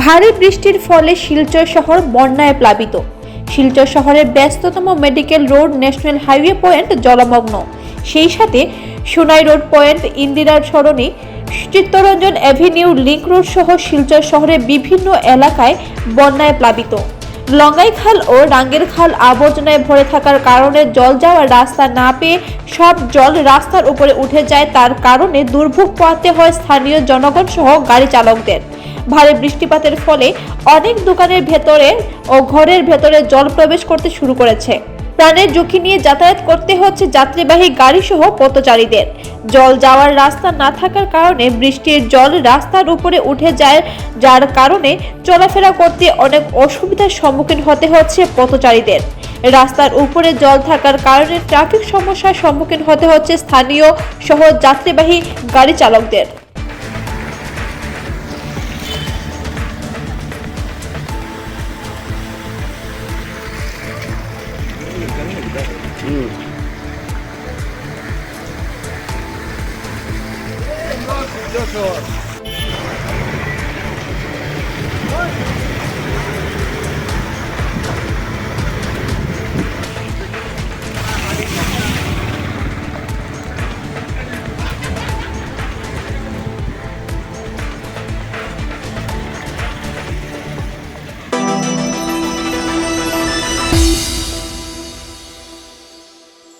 ভারী বৃষ্টির ফলে শিলচর শহর বন্যায় প্লাবিত। শিলচর শহরের ব্যস্ততম medical road national highway point জলমগ্ন। সেই সাথে সোনাই রোড পয়েন্ট ইন্দিরার সরণি, চিত্তরঞ্জন অ্যাভিনিউ, লিঙ্ক রোড সহ শিলচর শহরের বিভিন্ন এলাকায় বন্যায় প্লাবিত। লঙ্গাইখাল ও রাঙ্গের খাল আবর্জনায় ভরে থাকার কারণে জল যাওয়ার রাস্তা না পেয়ে সব জল রাস্তার উপরে উঠে যায়। তার কারণে দুর্ভোগ পোয়াতে হয় স্থানীয় জনগণ সহ গাড়ি চালকদের। ভারী বৃষ্টিপাতের ফলে অনেক দোকানের ভেতরে ও ঘরের ভেতরে জল প্রবেশ করতে শুরু করেছে। প্রাণের ঝুঁকি নিয়ে যাতায়াত করতে হচ্ছে যাত্রীবাহী গাড়ি সহ পথচারীদের। জল যাওয়ার রাস্তা না থাকার কারণে বৃষ্টির জল রাস্তার উপরে উঠে যায়, যার কারণে চলাফেরা করতে অনেক অসুবিধার সম্মুখীন হতে হচ্ছে পথচারীদের। রাস্তার উপরে জল থাকার কারণে ট্রাফিক সমস্যার সম্মুখীন হতে হচ্ছে স্থানীয় সহ যাত্রীবাহী গাড়ি চালকদের। Nossa, Deus,